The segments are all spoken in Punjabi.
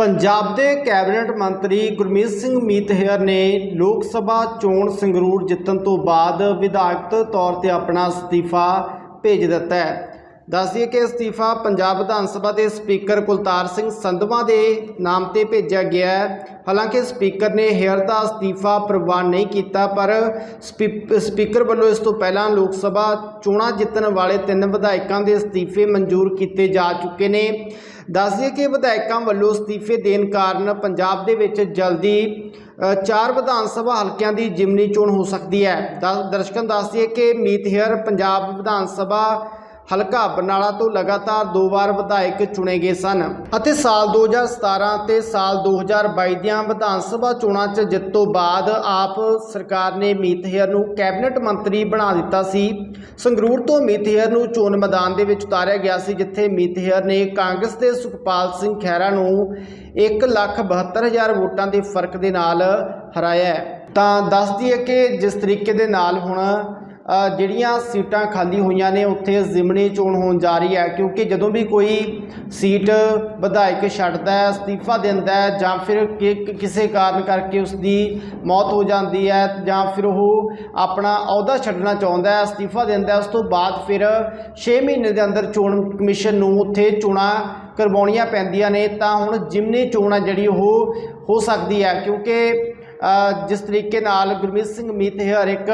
ਪੰਜਾਬ ਦੇ ਕੈਬਨਿਟ ਮੰਤਰੀ ਗੁਰਮੀਤ ਸਿੰਘ ਮੀਤਹਿਰ ਨੇ ਲੋਕ ਸਭਾ ਚੋਣ ਸੰਗਰੂਰ ਜਿੱਤਣ ਤੋਂ ਬਾਅਦ ਵਿਧਾਇਕ ਤੌਰ ਤੇ ਆਪਣਾ ਅਸਤੀਫਾ ਭੇਜ ਦਿੱਤਾ ਹੈ। ਦੱਸਦੀਏ ਕਿ ਅਸਤੀਫਾ ਪੰਜਾਬ ਵਿਧਾਨ ਸਭਾ ਦੇ ਸਪੀਕਰ ਕੁਲਤਾਰ ਸਿੰਘ ਸੰਧਵਾ ਦੇ ਨਾਮ ਤੇ ਭੇਜਿਆ ਗਿਆ ਹੈ। ਹਾਲਾਂਕਿ ਸਪੀਕਰ ਨੇ ਹੇਅਰ ਦਾ ਅਸਤੀਫਾ ਪ੍ਰਵਾਨ ਨਹੀਂ ਕੀਤਾ, ਪਰ ਸਪੀ- ਸਪੀਕਰ ਵੱਲੋਂ ਇਸ ਤੋਂ ਪਹਿਲਾਂ ਲੋਕ ਸਭਾ ਚੋਣਾਂ ਜਿੱਤਣ ਵਾਲੇ ਤਿੰਨ ਵਿਧਾਇਕਾਂ ਦੇ ਅਸਤੀਫੇ ਮਨਜ਼ੂਰ ਕੀਤੇ ਜਾ ਚੁੱਕੇ ਨੇ। ਦੱਸਦੀਏ ਕਿ ਵਿਧਾਇਕਾਂ ਵੱਲੋਂ ਅਸਤੀਫੇ ਦੇਣ ਕਾਰਨ ਪੰਜਾਬ ਦੇ ਵਿੱਚ ਜਲਦੀ ਚਾਰ ਵਿਧਾਨ ਸਭਾ ਹਲਕਿਆਂ ਦੀ ਜਿਮਨੀ ਚੋਣ ਹੋ ਸਕਦੀ ਹੈ। ਦ- ਦਰਸ਼ਕਾਂ ਨੂੰ ਦੱਸ ਦਈਏ ਕਿ ਮੀਤ ਹੇਅਰ ਪੰਜਾਬ ਵਿਧਾਨ ਸਭਾ ਹਲਕਾ ਬਰਨਾਲਾ ਤੋਂ ਲਗਾਤਾਰ ਦੋ ਵਾਰ ਵਿਧਾਇਕ ਚੁਣੇ ਗਏ ਸਨ ਅਤੇ ਸਾਲ 2017 ਤੇ ਸਾਲ 2022 ਦੀਆਂ ਵਿਧਾਨ ਸਭਾ ਚੋਣਾਂ 'ਚ ਜਿੱਤ ਤੋਂ ਬਾਅਦ ਆਪ ਸਰਕਾਰ ਨੇ ਮੀਤ ਹੇਅਰ ਨੂੰ ਕੈਬਨਿਟ ਮੰਤਰੀ ਬਣਾ ਦਿੱਤਾ ਸੀ। ਸੰਗਰੂਰ ਤੋਂ ਮੀਤ ਹੇਅਰ ਨੂੰ ਚੋਣ ਮੈਦਾਨ ਦੇ ਵਿੱਚ ਉਤਾਰਿਆ ਗਿਆ ਸੀ, ਜਿੱਥੇ ਮੀਤ ਹੇਅਰ ਨੇ ਕਾਂਗਰਸ ਦੇ ਸੁਖਪਾਲ ਸਿੰਘ ਖਹਿਰਾ ਨੂੰ 172000 ਵੋਟਾਂ ਦੇ ਫ਼ਰਕ ਦੇ ਨਾਲ ਹਰਾਇਆ ਤਾਂ ਦੱਸ ਦਈਏ ਕਿ ਜਿਸ ਤਰੀਕੇ ਦੇ ਨਾਲ ਹੁਣ ਜਿਹੜੀਆਂ ਸੀਟਾਂ ਖਾਲੀ ਹੋਈਆਂ ਨੇ, ਉੱਥੇ ਜ਼ਿਮਨੀ ਚੋਣ ਹੋਣ ਜਾ ਰਹੀ ਹੈ, ਕਿਉਂਕਿ ਜਦੋਂ ਵੀ ਕੋਈ ਸੀਟ ਵਿਧਾਇਕ ਛੱਡਦਾ ਹੈ, ਅਸਤੀਫਾ ਦਿੰਦਾ ਹੈ, ਜਾਂ ਫਿਰ ਕਿ- ਕਿਸੇ ਕਾਰਨ ਕਰਕੇ ਉਸ ਦੀ ਮੌਤ ਹੋ ਜਾਂਦੀ ਹੈ, ਜਾਂ ਫਿਰ ਉਹ ਆਪਣਾ ਅਹੁਦਾ ਛੱਡਣਾ ਚਾਹੁੰਦਾ ਹੈ, ਅਸਤੀਫਾ ਦਿੰਦਾ ਉਸ ਤੋਂ ਬਾਅਦ ਫਿਰ 6 ਮਹੀਨੇ ਦੇ ਅੰਦਰ ਚੋਣ ਕਮਿਸ਼ਨ ਨੂੰ ਉੱਥੇ ਚੋਣਾਂ ਕਰਵਾਉਣੀਆਂ ਪੈਂਦੀਆਂ ਨੇ, ਤਾਂ ਹੁਣ ਜਿਮਨੀ ਚੋਣ ਆ ਜਿਹੜੀ ਉਹ ਹੋ ਸਕਦੀ ਹੈ, ਕਿਉਂਕਿ ਜਿਸ ਤਰੀਕੇ ਨਾਲ ਗੁਰਮੀਤ ਸਿੰਘ ਮੀਤਹਿਰ ਇੱਕ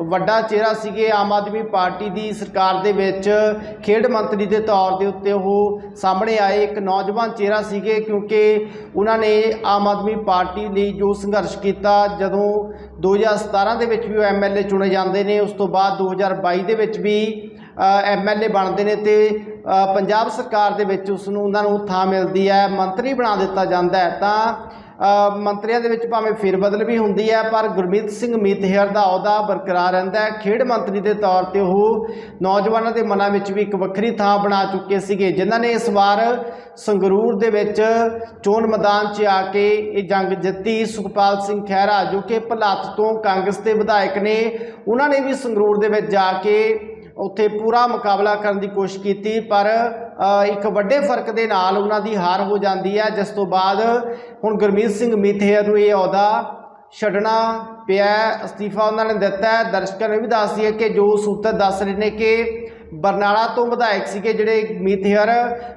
ਵੱਡਾ ਚਿਹਰਾ ਸੀਗੇ, ਆਮ ਆਦਮੀ ਪਾਰਟੀ ਦੀ ਸਰਕਾਰ ਦੇ ਵਿੱਚ ਖੇਡ ਮੰਤਰੀ ਦੇ ਤੌਰ ਦੇ ਉੱਤੇ ਉਹ ਸਾਹਮਣੇ ਆਏ। ਇੱਕ ਨੌਜਵਾਨ ਚਿਹਰਾ ਸੀਗੇ ਕਿਉਂਕਿ ਉਹਨਾਂ ਨੇ ਆਮ ਆਦਮੀ ਪਾਰਟੀ ਲਈ ਜੋ ਸੰਘਰਸ਼ ਕੀਤਾ, ਜਦੋਂ 2017 ਦੇ ਵਿੱਚ ਵੀ ਉਹ ਐਮਐਲਏ ਚੁਣੇ ਜਾਂਦੇ ਨੇ, ਉਸ ਤੋਂ ਬਾਅਦ 2022 ਦੇ ਵਿੱਚ ਵੀ ਐਮਐਲਏ ਬਣਦੇ ਨੇ ਤੇ ਪੰਜਾਬ ਸਰਕਾਰ ਦੇ ਵਿੱਚ ਉਸ ਨੂੰ ਉਹਨਾਂ ਨੂੰ ਥਾਂ ਮਿਲਦੀ ਹੈ, ਮੰਤਰੀ ਬਣਾ ਦਿੱਤਾ ਜਾਂਦਾ ਹੈ, ਤਾਂ ਮੰਤਰੀਆਂ ਦੇ ਵਿੱਚ ਭਾਵੇਂ ਫੇਰਬਦਲ ਵੀ ਹੁੰਦੀ ਹੈ, ਪਰ ਗੁਰਮੀਤ ਸਿੰਘ ਮੀਤਹਿਰ ਦਾ ਅਹੁਦਾ ਬਰਕਰਾਰ ਰਹਿੰਦਾ ਹੈ। ਖੇਡ ਮੰਤਰੀ ਦੇ ਤੌਰ ਤੇ ਉਹ ਨੌਜਵਾਨਾਂ ਦੇ ਮਨਾਂ ਵਿੱਚ ਵੀ ਇੱਕ ਵੱਖਰੀ ਥਾਂ ਬਣਾ ਚੁੱਕੇ ਸੀਗੇ, ਜਿਨ੍ਹਾਂ ਨੇ ਇਸ ਵਾਰ ਸੰਗਰੂਰ ਦੇ ਵਿੱਚ ਚੋਣ ਮੈਦਾਨ 'ਚ ਆ ਕੇ ਇਹ ਜੰਗ ਜਿੱਤੀ। ਸੁਖਪਾਲ ਸਿੰਘ ਖਹਿਰਾ, ਜੋ ਕਿ ਭਲਾਤ ਤੋਂ ਕਾਂਗਰਸ ਦੇ ਵਿਧਾਇਕ ਨੇ, ਉਹਨਾਂ ਨੇ ਵੀ ਸੰਗਰੂਰ ਦੇ ਵਿੱਚ ਜਾ ਕੇ ਉੱਥੇ ਪੂਰਾ ਮੁਕਾਬਲਾ ਕਰਨ ਦੀ ਕੋਸ਼ਿਸ਼ ਕੀਤੀ, ਪਰ ਇੱਕ ਵੱਡੇ ਫ਼ਰਕ ਦੇ ਨਾਲ ਉਹਨਾਂ ਦੀ ਹਾਰ ਹੋ ਜਾਂਦੀ ਹੈ। ਜਿਸ ਤੋਂ ਬਾਅਦ ਹੁਣ ਗੁਰਮੀਤ ਸਿੰਘ ਮੀਥੇਰ ਨੂੰ ਇਹ ਅਹੁਦਾ ਛੱਡਣਾ ਪਿਆ ਅਸਤੀਫਾ ਉਹਨਾਂ ਨੇ ਦਿੱਤਾ ਹੈ। ਦਰਸ਼ਕਾਂ ਨੂੰ ਇਹ ਵੀ ਦੱਸ ਦਈਏ ਕਿ ਜੋ ਸੂਤਰ ਦੱਸ ਰਹੇ ਨੇ ਕਿ ਬਰਨਾਲਾ ਤੋਂ ਵਿਧਾਇਕ ਸੀਗੇ ਜਿਹੜੇ ਮੀਥੇਰ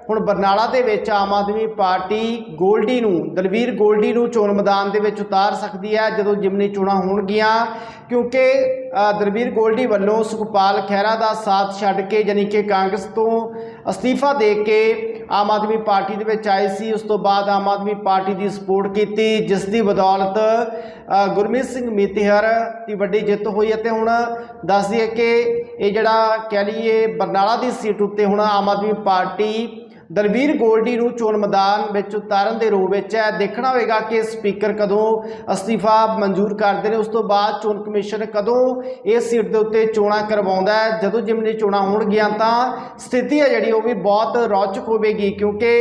ਹੁਣ ਬਰਨਾਲਾ ਦੇ ਵਿੱਚ ਆਮ ਆਦਮੀ ਪਾਰਟੀ ਗੋਲਡੀ ਨੂੰ, ਦਲਵੀਰ ਗੋਲਡੀ ਨੂੰ ਚੋਣ ਮੈਦਾਨ ਦੇ ਵਿੱਚ ਉਤਾਰ ਸਕਦੀ ਹੈ, ਜਦੋਂ ਜਿਮਨੀ ਚੋਣਾਂ ਹੋਣਗੀਆਂ। ਕਿਉਂਕਿ ਅ, ਗੋਲਡੀ ਵੱਲੋਂ ਸੁਖਪਾਲ ਖਹਿਰਾ ਦਾ ਸਾਥ ਛੱਡ ਕੇ ਯਾਨੀ ਕਿ ਕਾਂਗਰਸ ਤੋਂ ਅਸਤੀਫਾ ਦੇ ਕੇ ਆਮ ਆਦਮੀ ਪਾਰਟੀ ਦੇ ਵਿੱਚ ਆਏ ਸੀ ਉਸ ਤੋਂ ਬਾਅਦ ਆਮ ਆਦਮੀ ਪਾਰਟੀ ਦੀ ਸਪੋਰਟ ਕੀਤੀ ਜਿਸ ਦੀ ਬਦੌਲਤ ਗੁਰਮੀਤ ਸਿੰਘ ਮੀਤੀਹਰ ਦੀ ਵੱਡੀ ਜਿੱਤ ਹੋਈ ਅਤੇ ਹੁਣ ਦੱਸ ਦਈਏ ਕਿ ਇਹ ਜਿਹੜਾ ਕਹਿ ਲਈਏ ਬਰਨਾਲਾ ਦੀ ਸੀਟ ਉੱਤੇ ਹੁਣ ਆਮ ਆਦਮੀ ਪਾਰਟੀ ਦਲਵੀਰ ਗੋਲਡੀ ਨੂੰ ਚੋਣ ਮੈਦਾਨ ਵਿੱਚ ਉਤਾਰਨ ਦੇ ਰੂਪ ਵਿੱਚ ਹੈ। ਦੇਖਣਾ ਹੋਵੇਗਾ ਕਿ ਸਪੀਕਰ ਕਦੋਂ ਅਸਤੀਫਾ ਮਨਜ਼ੂਰ ਕਰਦੇ ਨੇ। ਉਸ ਤੋਂ ਬਾਅਦ ਚੋਣ ਕਮਿਸ਼ਨ ਕਦੋਂ ਇਸ ਸੀਟ ਦੇ ਉੱਤੇ ਚੋਣਾਂ ਕਰਵਾਉਂਦਾ ਹੈ। ਜਦੋਂ ਜਿਮਨੀ ਚੋਣਾਂ ਹੋਣਗੀਆਂ ਤਾਂ ਸਥਿਤੀ ਹੈ ਜਿਹੜੀ ਉਹ ਵੀ ਬਹੁਤ ਰੌਚਕ ਹੋਵੇਗੀ ਕਿਉਂਕਿ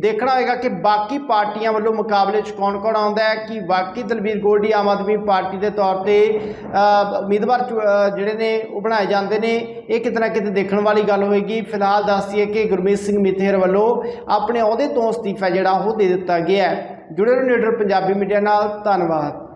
ਦੇਖਣਾ ਹੋਏਗਾ ਕਿ ਬਾਕੀ ਪਾਰਟੀਆਂ ਵੱਲੋਂ ਮੁਕਾਬਲੇ 'ਚ ਕੌਣ-ਕੌਣ ਆਉਂਦਾ ਹੈ, ਕਿ ਵਾਕਈ ਦਲਬੀਰ ਗੋਲਡੀ ਆਮ ਆਦਮੀ ਪਾਰਟੀ ਦੇ ਤੌਰ ਤੇ ਉਮੀਦਵਾਰ ਚੁ- ਜਿਹੜੇ ਨੇ ਉਹ ਬਣਾਏ ਜਾਂਦੇ ਨੇ, ਇਹ ਕਿਤੇ ਨਾ ਕਿਤੇ ਦੇਖਣ ਵਾਲੀ ਗੱਲ ਹੋਏਗੀ। ਫਿਲਹਾਲ ਦੱਸ ਦਈਏ ਕਿ ਗੁਰਮੀਤ ਸਿੰਘ ਮਿੱਥੇਰ ਵੱਲੋਂ ਆਪਣੇ ਅਹੁਦੇ ਤੋਂ ਅਸਤੀਫਾ ਜਿਹੜਾ ਉਹ ਦੇ ਦਿੱਤਾ ਗਿਆ ਹੈ। ਜੁੜੇ ਰਹੋ ਨੀਡਰ ਪੰਜਾਬੀ ਮੀਡੀਆ ਨਾਲ, ਧੰਨਵਾਦ।